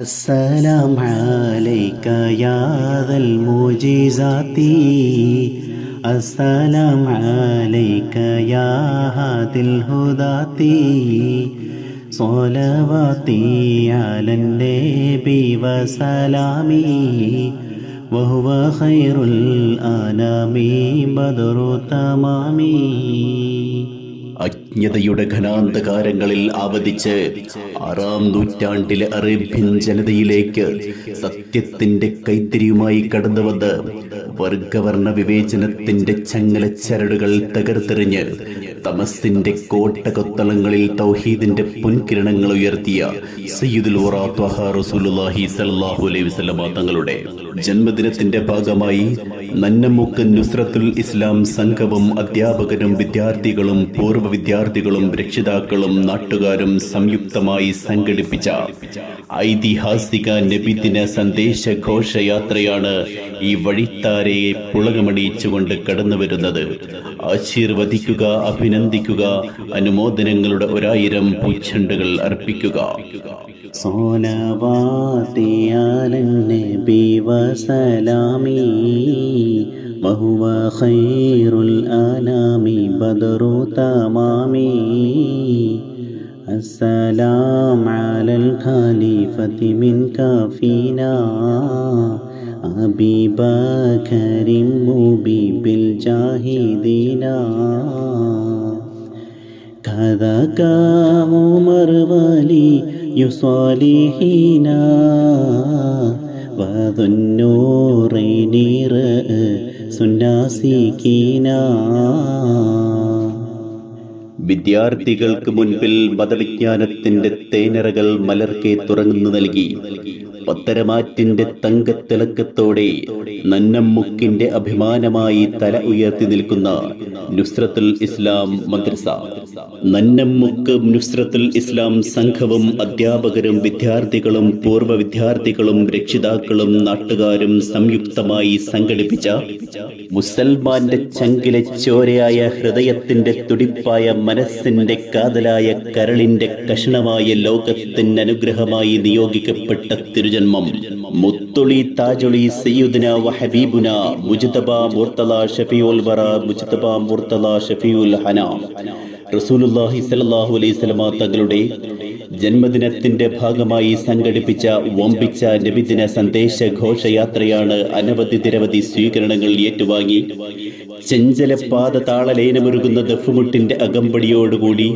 السلام عليك يا ذا المعجزات. السلام عليك يا هادي الهداة. صلواتي على النبي وسلامي وهو خير الأنام بدر تمامي അജ്ഞതയുടെ ഘനാന്തകാരങ്ങളിൽ ആവതിച്ച് ആറാം നൂറ്റാണ്ടിലെ അറേബ്യൻ ജനതയിലേക്ക് സത്യത്തിന്റെ കൈത്തിരിയുമായി കടന്നുവന്ന് വർഗവർണ വിവേചനത്തിന്റെ ചങ്ങലച്ചരടുകൾ തകർത്തെറിഞ്ഞ് തമസിന്റെ കോട്ടകൊത്തളങ്ങളിൽ തൗഹീദിന്റെ പൊൻകിരണങ്ങൾ ഉയർത്തിയ സയ്യിദുൽ റസൂലുള്ളാഹി അലൈഹി തങ്ങളുടെ ജന്മദിനത്തിന്റെ ഭാഗമായി നന്നമുക്ക് നുസ്രത്തുൽ ഇസ്ലാം സംഘവും അധ്യാപകരും വിദ്യാർത്ഥികളും പൂർവ വിദ്യാർത്ഥികളും രക്ഷിതാക്കളും നാട്ടുകാരും സംയുക്തമായി സംഘടിപ്പിച്ച ഐതിഹാസിക നബിദിന സന്ദേശ ഘോഷയാത്രയാണ് ഈ വഴിത്താരയെ പുളകമണിയിച്ചുകൊണ്ട് കടന്നുവരുന്നത്. ആശീർവദിക്കുക ആശീർവദിക്കുക അഭിനന്ദിക്കുക അനുമോദനങ്ങളുടെ ഒരായിരം പൂച്ചെണ്ടുകൾ അർപ്പിക്കുക صلواتي على النبي وسلامي وهو خير الأنام بدر تمامي السلام على الخليفة من كافينا أبي بكر مبيب الجاهدين كذاك عمر ولي يصالحين وذو النورين رأس الناسكين വിദ്യാർത്ഥികൾക്ക് മുൻപിൽ മതവിജ്ഞാനത്തിന്റെ തേനറകൾ മലർക്കെ തുറന്നു നൽകി പത്തരമാറ്റിന്റെ തങ്കത്തിളക്കത്തോടെ നന്നമ്മുക്കിന്റെ അഭിമാനമായി തല ഉയർത്തി നിൽക്കുന്ന നുസ്രത്തുൽ ഇസ്ലാം മദ്രസ. നന്നമ്മുക്ക് നുസ്രത്തുൽ ഇസ്ലാം സംഘവും അധ്യാപകരും വിദ്യാർത്ഥികളും പൂർവ വിദ്യാർത്ഥികളും രക്ഷിതാക്കളും നാട്ടുകാരും സംയുക്തമായി സംഘടിപ്പിച്ച മുസൽമാന്റെ ചങ്കിലെ ചോരയായ ഹൃദയത്തിന്റെ തുടിപ്പായ മനസ്സിന്റെ കാതലായ കരളിന്റെ കഷണമായ ലോകത്തിന് അനുഗ്രഹമായി നിയോഗിക്കപ്പെട്ട തിരുജന്മം. മുത്തുളി താജുളി സയ്യുദിന വഹബീബുന മുജ്തബ മുർത്തല ഷഫിയുൽ വറ മുജ്തബ മുർത്തല ഷഫിയുൽ ഹനാം. റസൂലുള്ളാഹി സ്വല്ലല്ലാഹു അലൈഹി വസല്ലമ തങ്ങളുടെ ജന്മദിനത്തിന്റെ ഭാഗമായി സംഘടിപ്പിച്ച വമ്പിച്ച നബിദിന സന്ദേശ ഘോഷയാത്രയാണ് അനവധി നിരവധി സ്വീകരണങ്ങൾ ഏറ്റുവാങ്ങി. ചെഞ്ചലപ്പാത താളലേനമൊരുകുന്ന ദഫുമുട്ടിന്റെ അകമ്പടിയോടുകൂടി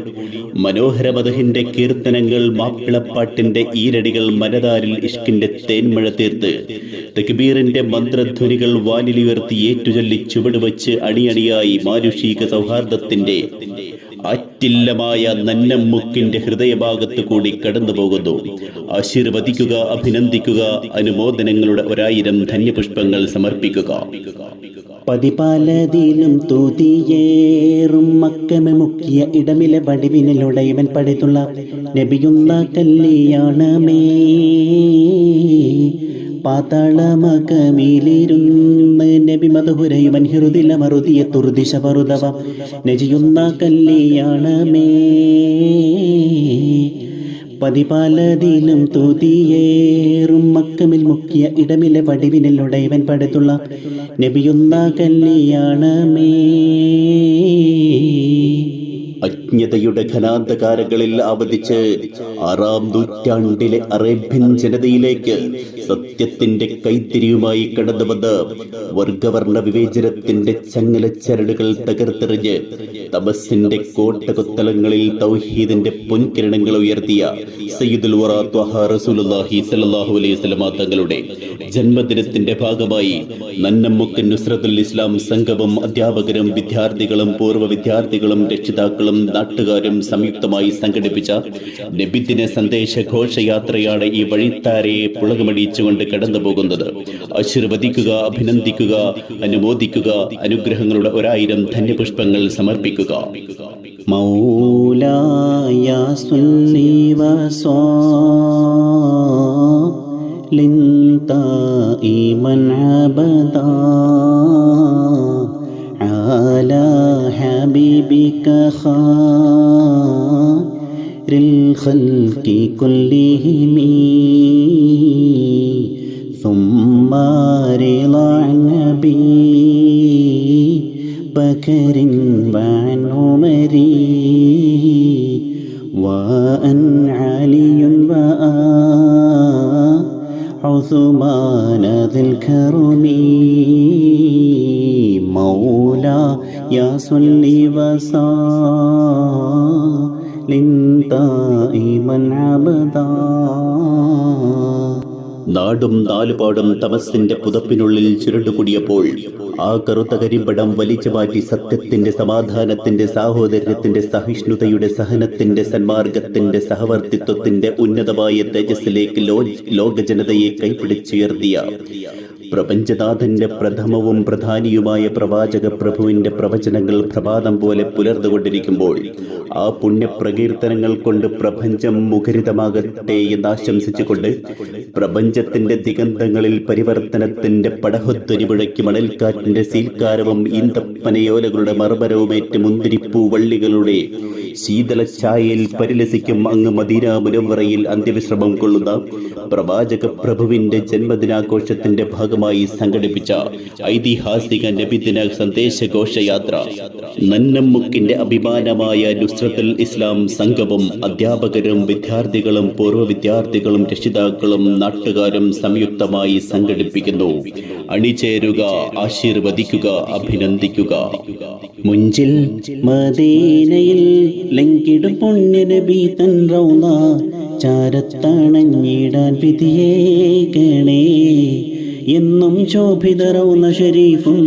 മനോഹര മധുഹിന്റെ കീർത്തനങ്ങൾ മാപ്പിളപ്പാട്ടിന്റെ ഈരടികൾ മനതാരിൽ ഇഷ്കിന്റെ തേന്മഴ തീർത്ത്. തക്ബീറിന്റെ മന്ത്രധ്വനികൾ വാനിലുയർത്തി ഏറ്റുചൊല്ലി ചുവടുവച്ച് അണിയണിയായി മാനുഷിക സൗഹാർദ്ദത്തിന്റെ ആറ്റില്ലമായ നന്നമ്മുക്കിന്റെ ഹൃദയഭാഗത്ത് കൂടി കടന്നു പോകുന്നു ആശീർവദിക്കുക അഭിനന്ദിക്കുക അനുമോദനങ്ങളുടെ ഒരായിരം ധന്യപുഷ്പങ്ങൾ സമർപ്പിക്കുക. പതിപാലതിലും തൂതിയേറും മക്കമെ മുക്കിയ ഇടമിലെ വടിവിനിലൂടെ ഇവൻ പടിതുള്ള നബിയുന്ന കല്യാണമേ കല്ലിയാണമേ പതിപാലതിലും തൂതിയേറും മക്കമിൽ മുക്കിയ ഇടമിലെ വടിവിനിലൂടെ ഇവൻ പടുത്തുള്ള നബിയുന്ന കല്യാണമേ അജ്ഞതയുടെ ഘനാന്തകാരങ്ങളിൽ അവധിച്ച് ആറാം നൂറ്റാണ്ടിലെ അറേബ്യൻ ജനതയിലേക്ക് സത്യത്തിന്റെ കൈത്തിരിയുമായി കടന്നുവന്ന് വർഗവർണ വിവേചനത്തിന്റെ ചങ്ങലച്ചരടുകൾ തകർത്തെറിഞ്ഞ് തമസിന്റെ കോട്ടകുത്തലങ്ങളിൽ തൗഹീദിന്റെ പൊൻകിരണങ്ങൾ ഉയർത്തിയ സയ്യിദുൽ റസൂലുള്ളാഹി അലൈഹി വസല്ലമ തങ്ങളുടെ ജന്മദിനത്തിന്റെ ഭാഗമായി നന്നമ്മുക്ക് നുസ്രത്തുൽ ഇസ്ലാം സംഗമം അധ്യാപകരും വിദ്യാർത്ഥികളും പൂർവ വിദ്യാർത്ഥികളും രക്ഷിതാക്കളും നാട്ടുകാരും സംയുക്തമായി സംഘടിപ്പിച്ച നബിദിന സന്ദേശ ഘോഷയാത്രയാണ് ഈ വഴിത്താരയെ പുളകമടിച്ചുകൊണ്ട് കടന്നു പോകുന്നത് ആശീർവദിക്കുക അഭിനന്ദിക്കുക അനുമോദിക്കുക അനുഗ്രഹങ്ങളുടെ ഒരായിരം ധന്യപുഷ്പങ്ങൾ സമർപ്പിക്കുക مولاي صل وسلم دائما عبدا على حبيبك خير الخلق كلهم. ثم رضا النبي بكر وعن عمر وأن علي وآ عثمان ذي الكرم. يا صلي وسلم دائما عبدا നാടും നാലുപാടും തമസിന്റെ പുതപ്പിനുള്ളിൽ ചുരുണ്ടുകൂടിയപ്പോൾ ആ കറുത്ത കരിമ്പടം വലിച്ചു മാറ്റി സത്യത്തിന്റെ സമാധാനത്തിന്റെ സാഹോദര്യത്തിന്റെ സഹിഷ്ണുതയുടെ സഹനത്തിന്റെ സന്മാർഗത്തിന്റെ സഹവർത്തിത്വത്തിന്റെ ഉന്നതമായ തേജസ്സിലേക്ക് ലോ ലോക ജനതയെ കൈപിടിച്ചുയർത്തിയ പ്രപഞ്ചനാഥന്റെ പ്രഥമവും പ്രധാനിയുമായ പ്രവാചക പ്രഭുവിന്റെ പ്രവചനങ്ങൾ പ്രഭാതം പോലെ പുലർന്നുകൊണ്ടിരിക്കുമ്പോൾ ആ പുണ്യപ്രകീർത്തനങ്ങൾ കൊണ്ട് പ്രപഞ്ചം മുഖരിതമാകട്ടെ എന്ന് ആശംസിച്ചുകൊണ്ട് പ്രപഞ്ചത്തിന്റെ ദിഗന്ധങ്ങളിൽ പരിവർത്തനത്തിന്റെ പടഹൊത്തൊരിപുഴയ്ക്ക് മണൽക്കാറ്റിന്റെ സീൽക്കാരവും ഈന്തപ്പനയോലകളുടെ മർമരവുമേറ്റ് മുന്തിരിപ്പൂ വള്ളികളുടെ ശീതള ഛായയിൽ പരിലസിക്കും അങ്ങ് മദീന മുനവറയിൽ അന്ത്യവിശ്രമം കൊള്ളുന്ന പ്രവാചക പ്രഭുവിന്റെ ജന്മദിനാഘോഷത്തിന്റെ ഭാഗമായി സംഘടിപ്പിച്ച ഐതിഹാസിക നബിദിന സന്ദേശഘോഷയാത്ര. നന്നമ്മുക്കിന്റെ അഭിമാനമായ നുസ്രത്തുൽ ഇസ്ലാം സംഘവും അധ്യാപകരും വിദ്യാർത്ഥികളും പൂർവ വിദ്യാർത്ഥികളും രക്ഷിതാക്കളും നാട്ടുകാരും സംയുക്തമായി സംഘടിപ്പിക്കുന്നു. അണിചേരുക ആശീർവദിക്കുക അഭിനന്ദിക്കുക. മുഞ്ചിൽ മദീനയിൽ ലങ്കിടും പുണ്യനബി തൻ റൗള. ചാരത്തണഞ്ഞിടാൻ വിധിയേകണേ എന്നും ശോഭിതറൗന്ന ഷരീഫും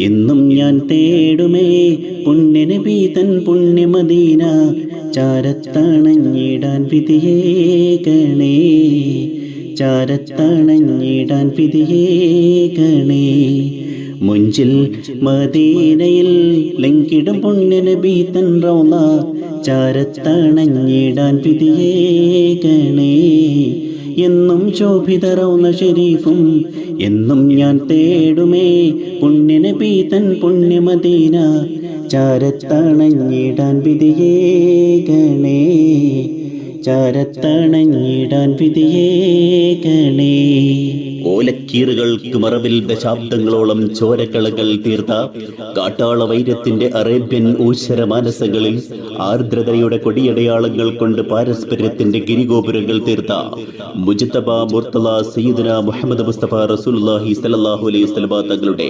എന്നും ഞാൻ തേടുമേ പുണ്യന് പീതൻ പുണ്യമദീന ചാരത്തണഞ്ഞിടാൻ വിധിയേകണേ ചാരത്തണഞ്ഞിടാൻ വിധിയേകണേ മുഞ്ചിൽ മദീനയിൽ ലങ്കിടും പുണ്യന് പീതൻ റൗള ചാരത്തണഞ്ഞിടാൻ വിധിയേകണേ എന്നും ശോഭിതറവുന്ന ഷെരീഫും എന്നും ഞാൻ തേടുമേ. പുണ്യന പീതൻ പുണ്യമദീന ചാരത്തണഞ്ഞിടാൻ വിധിയേകണേ. ചാരത്തണഞ്ഞിടാൻ വിധിയേകണേ. ഓലക്കീറുകൾക്ക് മറവിൽ ദശാബ്ദങ്ങളോളം ചോരക്കളകൾ തീർത്ത കാട്ടാള വൈരത്തിന്റെ അറേബ്യൻ ഊശ്വര മാനസങ്ങളിൽ ആർദ്രതയുടെ കൊടിയടയാളങ്ങൾ കൊണ്ട് പാരസ്പര്യത്തിന്റെ ഗിരിഗോപുരങ്ങൾ തീർത്ത മുജിത്തബ മുർത്തല സയ്യിദന മുഹമ്മദ് മുസ്തഫ റസൂലുള്ളാഹി സ്വല്ലല്ലാഹു അലൈഹി വസല്ലമ തങ്ങളുടെ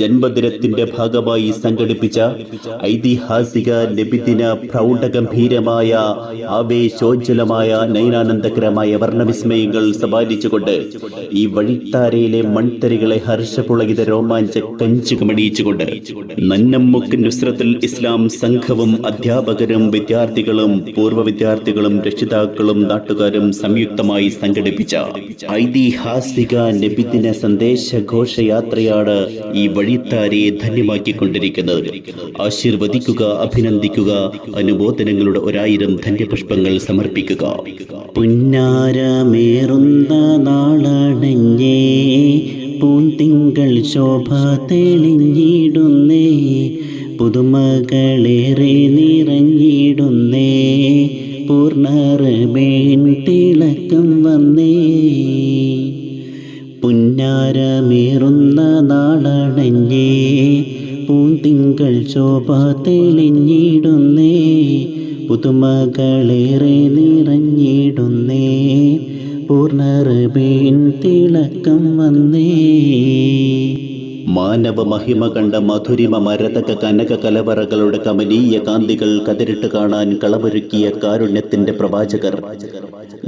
ജന്മദിനത്തിന്റെ ഭാഗമായി സംഘടിപ്പിച്ച ഐതിഹാസിക നബിദിന പ്രൗഢഗംഭീരമായ ആവേശോജ്വലമായ നയനാനന്ദകരമായ വർണവിസ്മയങ്ങൾ സമ്മാനിച്ചുകൊണ്ട് ഈ വഴിത്താരയിലെ മൺതരികളെ ഹർഷപുളകിത രോമാഞ്ച കഞ്ചുകമണിയിച്ചുകൊണ്ട് നന്നമ്മുക്ക് നുസ്രത്തിൽ ഇസ്ലാം സംഘവും അധ്യാപകരും വിദ്യാർത്ഥികളും പൂർവ വിദ്യാർത്ഥികളും രക്ഷിതാക്കളും നാട്ടുകാരും സംയുക്തമായി സംഘടിപ്പിച്ച ഐതിഹാസിക നബിദിന സന്ദേശ ഘോഷയാത്രയാണ് ഈ വഴിത്താരയെ ധന്യമാക്കിക്കൊണ്ടിരിക്കുന്നത്. ആശീർവദിക്കുക അഭിനന്ദിക്കുക അനുബോധനങ്ങളുടെ ഒരായിരം ധന്യപുഷ്പങ്ങൾ സമർപ്പിക്കുക. പുന്നാരമേറുന്ന നാളണഞ്ഞേ പൂന്തിങ്കൾ ശോഭ തെളിഞ്ഞിടുന്നേ പുതുമകളേറെ നിറഞ്ഞിടുന്നേ പൂർണറബേൻ തിളക്കം വന്നേ. പുന്നാരമേറുന്ന നാളണഞ്ഞേ പൂന്തിങ്കൾ ശോഭ തെളിഞ്ഞിടുന്നേ പുതുമകളേറെ നിറഞ്ഞിടുന്നേ പൂർണറബീൻ തിളക്കം വന്നേ. മാനവ മഹിമ കണ്ട മധുരിമ മരതക കനക കലവറകളുടെ കമനീയ കാന്തികൾ കതിരിട്ട് കാണാൻ കളമൊരുക്കിയ കാരുണ്യത്തിന്റെ പ്രവാചകർ.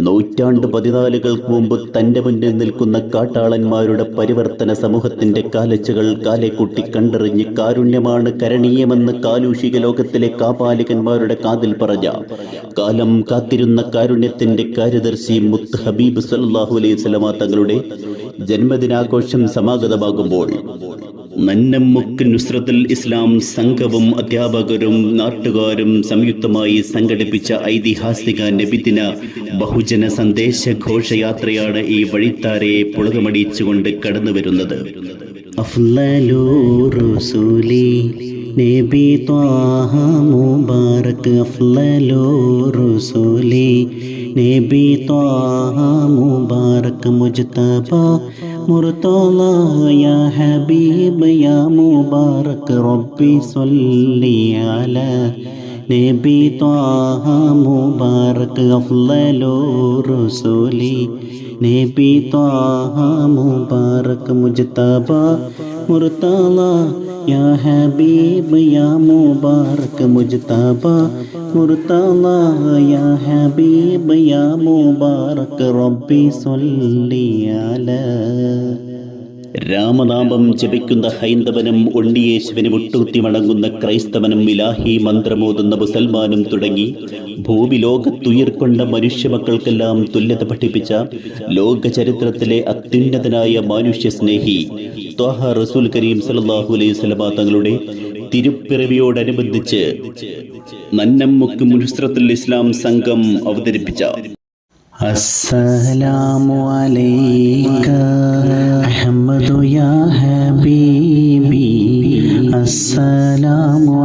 നൂറ്റാണ്ട് പതിനാലുകൾക്ക് മുമ്പ് തന്റെ മുന്നിൽ നിൽക്കുന്ന കാട്ടാളന്മാരുടെ പരിവർത്തന സമൂഹത്തിന്റെ കാലച്ചുകൾ കാലേക്കുട്ടി കണ്ടറിഞ്ഞ് കാരുണ്യമാണ് കരണീയമെന്ന് കാലൂഷിക ലോകത്തിലെ കാപാലികന്മാരുടെ കാതിൽ പറഞ്ഞ. കാലം കാത്തിരുന്ന കാരുണ്യത്തിന്റെ കാര്യദർശി മുത്ത് ഹബീബ് സല്ലാഹു അലൈഹി സ്വലമ തങ്ങളുടെ ജന്മദിനാഘോഷം സമാഗതമാകുമ്പോൾ നന്നമ്മുക്ക് നുസ്രത്തുൽ ഇസ്ലാം സംഘവും അധ്യാപകരും നാട്ടുകാരും സംയുക്തമായി സംഘടിപ്പിച്ച ഐതിഹാസിക നബിദിന ബഹുജന സന്ദേശ ഘോഷയാത്രയാണ് ഈ വഴിത്താരയെ പുളകമടിച്ചുകൊണ്ട് കടന്നു വരുന്നത് നബി ത്വാഹ മുബാറക് റസൂലി നബി മുബാറക് മുജ്തബ മുർത്തല യാ ഹബീബ് യാ മുബാറക് റബ്ബി സ്വല്ലി അലാ നബി ത്വാഹ മുബാറക് അഫ്ലലോ റസൂലി നബി ത്വാഹ മുബാറക് മുജ്തബ മുർത്തള യാ ഹബീബ് യാ മുബാറക് മുജ്തബ മുർത്തള യാ മുബാറക് റബ്ബി സൊല്ലിയാല രാമനാമം ജപിക്കുന്ന ഹൈന്ദവനും ഉണ്ണിയേശുവിന് മുട്ടുകുത്തി മടങ്ങുന്ന ക്രൈസ്തവനും ഇലാഹി മന്ത്രമോതുന്ന മുസൽമാനും തുടങ്ങി ഭൂമി ലോകത്തുയർക്കൊണ്ട മനുഷ്യമക്കൾക്കെല്ലാം തുല്യത പഠിപ്പിച്ച ലോക ചരിത്രത്തിലെ അത്യുന്നതനായ മനുഷ്യ സ്നേഹി റസൂൽ കരീം സല്ലല്ലാഹു അലൈഹി സ്വലമ തങ്ങളുടെ തിരുപ്പിറവിയോടനുബന്ധിച്ച് നന്നമ്മക്ക് മുനുസ്ത്രത്തുൽ ഇസ്ലാം സംഘം അവതരിപ്പിച്ച അസ്സലാമു അലൈക അഹമ്മദു യാ ഹബീബി. അസ്സലാമു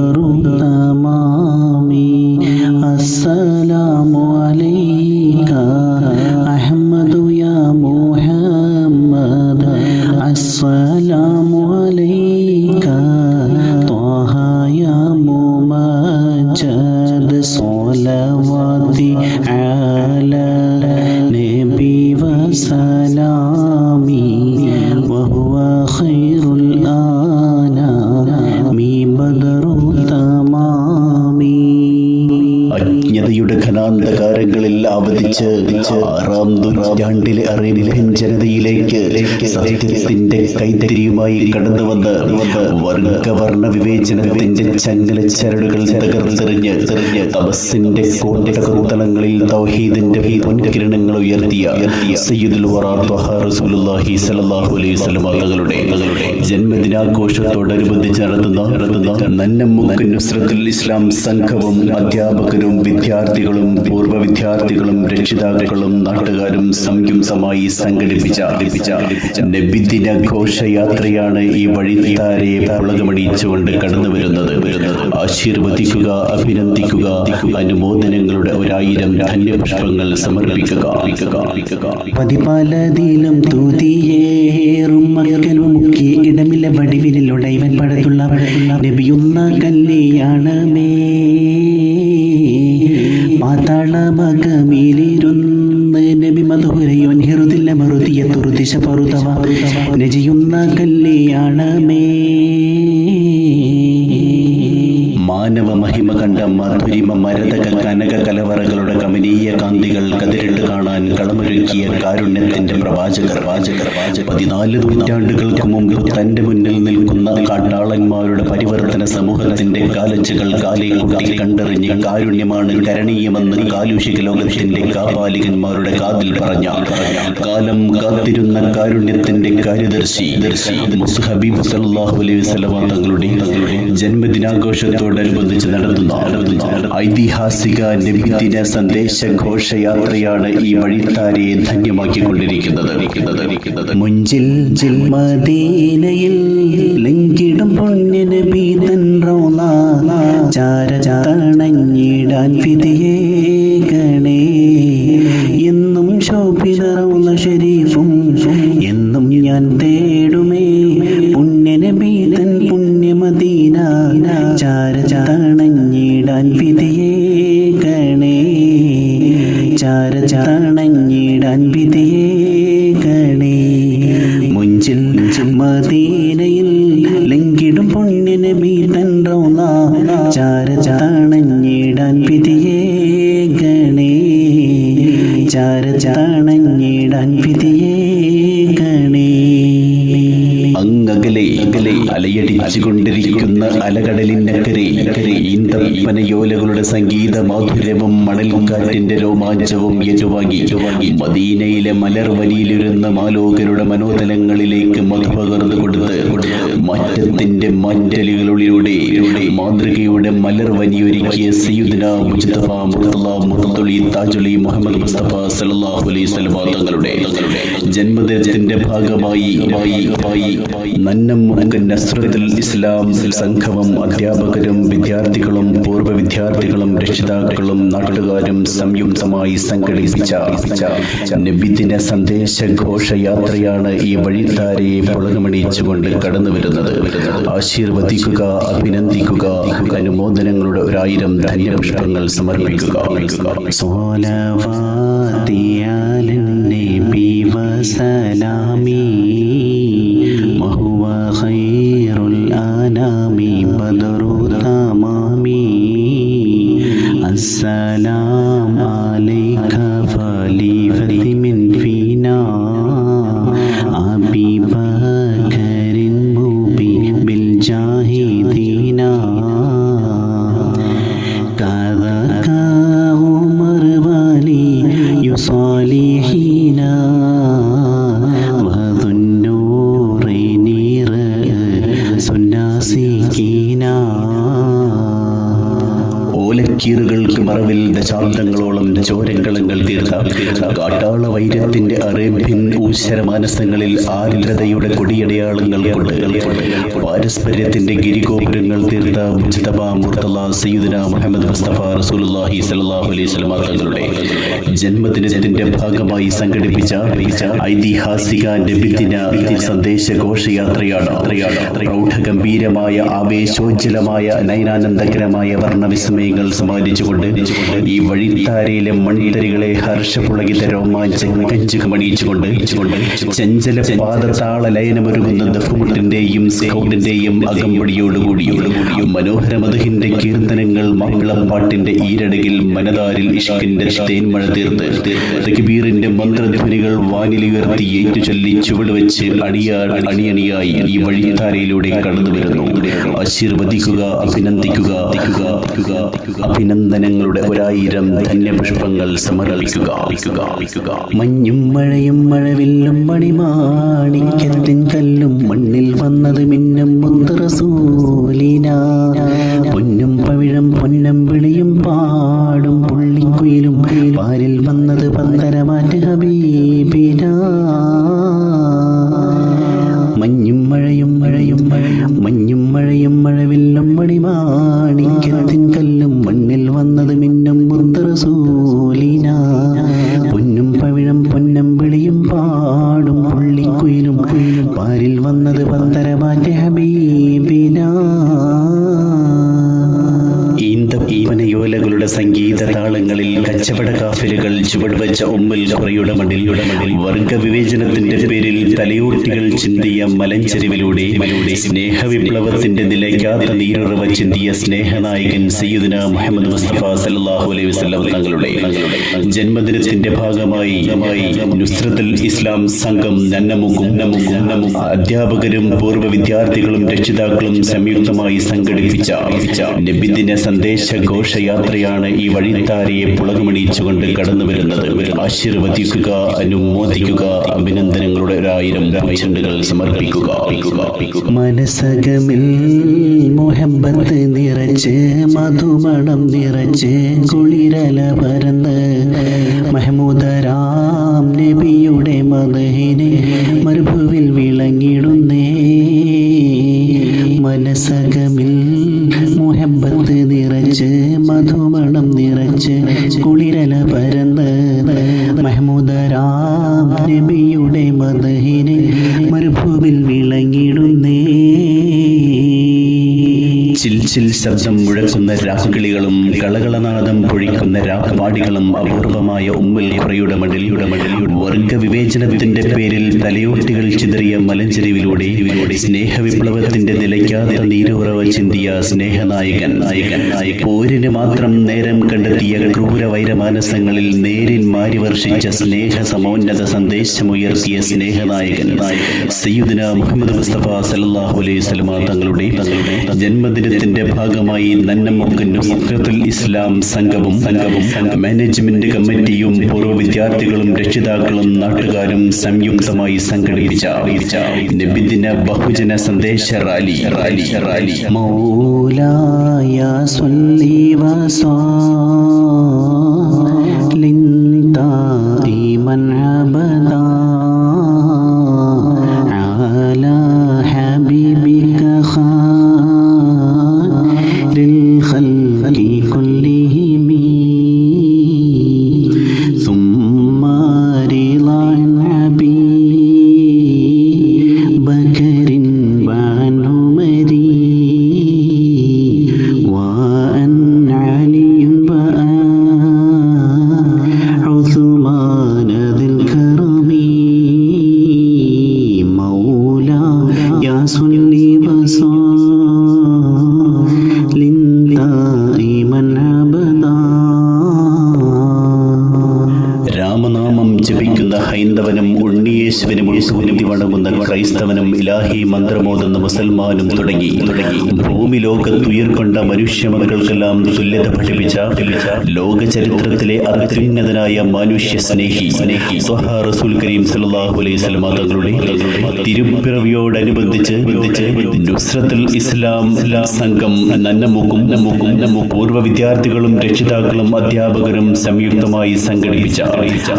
ഉണർന്ന കൈത്തിരിയുമായി കടന്നു വന്ന് വർഗവർണ വിവേചനത്തിന്റെ ചങ്ങല ചരടുകൾ തകർത്തെറിഞ്ഞ് തപസ്സിന്റെ കോട്ടകൂതലങ്ങളിൽ തൗഹീദിന്റെ പൊൻകിരണങ്ങൾ ഉയർത്തിയ സയ്യിദുൽ റസൂലുള്ളാഹി സല്ലല്ലാഹു അലൈഹി വസല്ലം തങ്ങളുടെ ജന്മദിനാഘോഷത്തോടനുബന്ധിച്ച് നടത്തുന്ന നുസ്രത്തുൽ ഇസ്ലാം സംഘവും അധ്യാപകരും വിദ്യാർത്ഥികളും പൂർവ വിദ്യാർത്ഥികളും രക്ഷിതാക്കളും നാട്ടുകാരും സംയുക്തമായി സംഘടിപ്പിച്ച നബിദിന ഘോഷയാത്രയാണ് ഈ വഴിത്താരയെ പുളകമണിയിച്ചുകൊണ്ട് കടന്നു വരുന്നത് ആശീർവദിക്കുക അഭിനന്ദിക്കുക അനുമോദനങ്ങളുടെ ഒരായിരം ധന്യപുഷ്പങ്ങൾ സമർപ്പിക്കുക. പതിപലതിലും തൂതിയേറും മക്കലും മുക്കി ഇടമില്ല വടിവിനിലൂടെ ഇവൻ പടത്തുള്ള നബിയുന്ന കല്യാണമേ. പാതാളമകമിലിരുന്ന് നബി മധുരയോൻ ഹെറുതില്ല മറുതിയ തുറുദിശ പറുതവ കളമൊരുക്കിയ കാരുണ്യത്തിന്റെ പ്രവാചകർ വാചകർ പതിനാല് നൂറ്റാണ്ടുകൾക്ക് മുമ്പ് തന്റെ മുന്നിൽ നിൽക്കുന്ന കാട്ടാളന്മാരുടെ പരിവർത്തന സമൂഹത്തിന്റെ കാലച്ചുകൾ കാലേ കുട്ടി കണ്ടെറിഞ്ഞ് കാരുണ്യമാണ് കരണീയമെന്ന് കാലുഷിക ലോകത്തിന്റെ കാപാലികന്മാരുടെ കാതിൽ പറഞ്ഞ. കാലം കാത്തിരുന്ന കാരുണ്യത്തിന്റെ കാര്യദർശി ഹബീബ് അലൈഹി തങ്ങളുടെ ജന്മദിനാഘോഷത്തോടനുബന്ധിച്ച് നടത്തുന്ന ഐതിഹാസിക നബിദിന സന്ദേശ ഘോഷയാത്രയാണ് ഈ വഴിത്താരയെ ധന്യമാക്കിക്കൊണ്ടിരിക്കുന്നത്. മുഞ്ചിൽ മദീനയിൽ ലങ്കിടും പുണ്യനബി തൻ റൗള. ചാര തണഞ്ഞിടാൻ വിധിയേകണേ എന്നും ശോഭിത റൗള ഷരീഫും എന്നും ഞാൻ തേടുമേ സംഗീത മാധുര്യവും മണൽക്കാറ്റിന്റെ രോമാഞ്ചവും ഏറ്റുവാങ്ങി മദീനയിലെ മലർവലിയിലിരുന്ന മാലോകരുടെ മനോതലങ്ങളിലേക്ക് മധുപകർന്നു കൊടുത്ത് മറ്റത്തിന്റെ മറ്റലുകളിലൂടെ മാതൃകയുടെ മലർവനിയൊരുക്കിയ സയ്യുദ്ന മുജ്തഫ മുർത്തള മുർത്തളി താജുലി മുഹമ്മദ് മുസ്തഫ സല്ലല്ലാഹു അലൈഹി വസല്ലം തങ്ങളുടെ ജന്മദിനത്തിന്റെ ഭാഗമായി നന്നം മുറുക്കൻ നസ്ര നുസ്രത്തുൽ ഇസ്ലാം സംഘവും അധ്യാപകരും വിദ്യാർത്ഥികളും പൂർവ വിദ്യാർത്ഥികളും രക്ഷിതാക്കളും നാട്ടുകാരും സംയുക്തമായി സംഘടിപ്പിച്ച നബിദിന സന്ദേശ ഘോഷയാത്രയാണ് ഈ വഴിത്താരയെ പുളകമണിയിച്ചുകൊണ്ട് കടന്നു വരുന്നത് ആശീർവദിക്കുക അഭിനന്ദിക്കുക അനുമോദനങ്ങളുടെ ഒരായിരം ധന്യപുഷ്പങ്ങൾ സമർപ്പിക്കുക صلواتي على ഓലക്കീറുകൾക്ക് മറവിൽ ദശാബ്ദങ്ങളോളം ചോരക്കളങ്ങൾ തീർത്ത കാട്ടാള വൈരത്തിന്റെ അറേബ്യൻ ഊശ്വര മാനസങ്ങളിൽ ആർദ്രതയുടെ കൊടിയടയാളങ്ങൾ കൊണ്ട് പാരസ്പര്യത്തിന്റെ ഗിരിഗോപുരങ്ങൾ തീർത്ത മുർത്തല മുഹമ്മദ് മുസ്തഫ റസൂലുള്ളാഹി അലൈഹി തങ്ങളുടെ ജന്മദിനത്തിന്റെ ഭാഗമായി സംഘടിപ്പിച്ച ഐതിഹാസിക നബിദിന സന്ദേശ ഘോഷയാത്രയാണ് പ്രൗഢഗംഭീരമായ ആവേശോജ്ജലമായ നയനാനന്ദകരമായ വർണവിസ്മയങ്ങൾ സമ്മാനിച്ചുകൊണ്ട് ഈ വഴിത്താരയിലെ മണിത്തരികളെ ഹർഷപുളകിത രോമാഞ്ചം കഞ്ചുകമണിയിച്ചുകൊണ്ട് ചഞ്ചല പാദതാള ലയനമൊരുങ്ങുന്ന ദഫുമുട്ടിന്റെയും സ്കൗട്ടിന്റെയും അകമ്പടിയോടുകൂടി മനോഹരമധുഹിന്റെ കീർത്തനങ്ങൾ മംഗളപ്പാട്ടിന്റെ ഈരടകിൽ മനതാരിൽ ഇഷ്കിന്റെ തേൻമഴ തീർത്ത് തക്ബീറിന്റെ മന്ത്രധ്വനികൾ വാനിലുയർത്തി ഏറ്റുചൊല്ലി ചുവട് വെച്ച് അടിയാ അണിയണിയായി ഈ വഴിത്താരയിലൂടെ കടന്നു വരുന്നു. ആശീർവദിക്കുക അഭിനന്ദിക്കുക അഭിനന്ദനങ്ങളുടെ ഒരായിരം ധന്യപുഷ്പങ്ങൾ സമർപ്പിക്കുക. മഞ്ഞും മഴയും മഴവില്ലും മണിമാണിക്കത്തിൻ കല്ലും മണ്ണിൽ വന്നത് മിന്നും മുത്തറസൂലിന. പൊന്നും പവിഴം പൊന്നം പാടും പുള്ളിക്കുയിലും പാരിൽ വന്നത് പന്തരമാറ്റ് ഹബീബിന. കാഫിലുകൾ ചുവടുവെച്ച ഉമ്മിൽ കുറയുടെ മണ്ണിൽ വർഗ വിവേചനത്തിന്റെ പേരിൽ തലയോട്ടികൾ ചിന്തിയ മലഞ്ചെരിവിലൂടെ സ്നേഹവിപ്ലവത്തിന്റെ നിലയ്ക്കാത്ത നീരുറവ ചിന്തിയ സ്നേഹനായകൻ സയ്യിദിന മുഹമ്മദ് മുസ്തഫ സല്ലല്ലാഹു അലൈഹി വസല്ലം തങ്ങളുടെ ജന്മദിനത്തിന്റെ ഭാഗമായി നുസ്രത്തുൽ ഇസ്ലാം സംഘം നന്നമുക്കും അധ്യാപകരും പൂർവ വിദ്യാർത്ഥികളും രക്ഷിതാക്കളും സംയുക്തമായി സംഘടിപ്പിച്ച നബിദിന സന്ദേശ ഘോഷയാത്രയാണ് ഈ വഴിത്താരയെ പുളകമണിയിച്ചുകൊണ്ട് കടന്നു വരുന്നത് ആശീർവദിക്കുക അനുമോദിക്കുക അഭിനന്ദനങ്ങളുടെ ഒരായിരം ചെണ്ടുകൾ സമർപ്പിക്കുക. മനസകമിൽ മുഹബത്ത് നിറച്ച് മധുമണം നിറച്ച് കുളിരല പരന്ന് മഹമൂദരാം നബിയുടെ മതഹിനെ മരുഭുവിൽ വിളങ്ങിടുന്നേ. മനസകമിൽ മുഹബത്ത് നിറച്ച് മധുമണം നിറച്ച് കുളിരല പരന്ന് ചിൽ ചിൽ ശബ്ദം മുഴക്കുന്ന രാക്കിളികളും കളകളനാദം പൊഴിക്കുന്ന രാപ്പാടികളും അപൂർവമായ ഉമ്മൽ കുറയുടെ മടിലിയുടെ മടലിയുടെ വർഗ വിവേചനത്തിന്റെ പേരിൽ തലയോട്ടികൾ ചിതറിയ മലഞ്ചെരിവിലൂടെ സ്നേഹവിപ്ലവത്തിന്റെ നിലയ്ക്കാതെ നീരുറവ ചിന്തിയ സ്നേഹനായകൻ നായകൻ പോരിന് മാത്രം നേരം കണ്ടെത്തിയ ക്രൂര വൈരമാനസങ്ങളിൽ നേരിൽ മാരി വർഷിച്ച സ്നേഹ സമോന്നത സന്ദേശമുയർത്തിയ സ്നേഹനായകൻ സയ്യുദിന മുഹമ്മദ് മുസ്തഫ സല്ലല്ലാഹു അലൈഹി വസല്ലമ തങ്ങളുടെ തങ്ങളുടെ ജന്മദിനത്തിന്റെ ഭാഗമായി നന്നമുക്കൻ നുസ്രത്തുൽ ഇസ്ലാം സംഘവും സംഘവും മാനേജ്മെന്റ് കമ്മിറ്റിയും പൂർവ്വ വിദ്യാർത്ഥികളും രക്ഷിതാക്കളും നാട്ടുകാരും സംയുക്തമായി സംഘടിപ്പിച്ച നബിദിന ബഹുജന സന്ദേശ റാലി റാലി റാലി مولاي صل وسلم دائما ابدا ഉത്സവനിധി വണങ്ങുന്ന ക്രൈസ്തവനും ഇലാഹി മന്ത്രമോതുന്ന മുസൽമാനും തുടങ്ങി. തുടങ്ങി. ഭൂമി ലോകത്തുയർക്കൊണ്ട മനുഷ്യ മക്കൾക്കെല്ലാം തുല്യത പഠിപ്പിച്ച ലോക ചരിത്രത്തിലെ അത്യുന്നതനായ മനുഷ്യ സ്നേഹി സ്നേഹി റസൂൽ കരീം സല്ലല്ലാഹു അലൈഹി വസല്ലം തങ്ങളുടെ തിരുപ്പിറവിയോടനുബന്ധിച്ച് നുസ്രത്തുൽ ഇസ്ലാം സംഘം നന്നമുക്കും നമ്മുക്കും നമ്മു പൂർവ വിദ്യാർത്ഥികളും രക്ഷിതാക്കളും അധ്യാപകരും സംയുക്തമായി സംഘടിപ്പിച്ച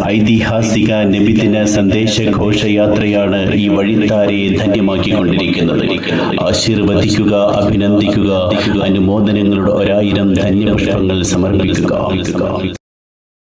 ഐതിഹാസിക നബിദിന സന്ദേശ ഘോഷയാത്രയാണ് ഈ വഴിത്താരെ ധന്യമാക്കിക്കൊണ്ടിരിക്കുന്നത്. ആശീർവദിക്കുക അഭിനന്ദിക്കുക അനുമോദനങ്ങളുടെ ഒരായിരം ധന്യപുഷ്പങ്ങൾ സമർപ്പിക്കുക.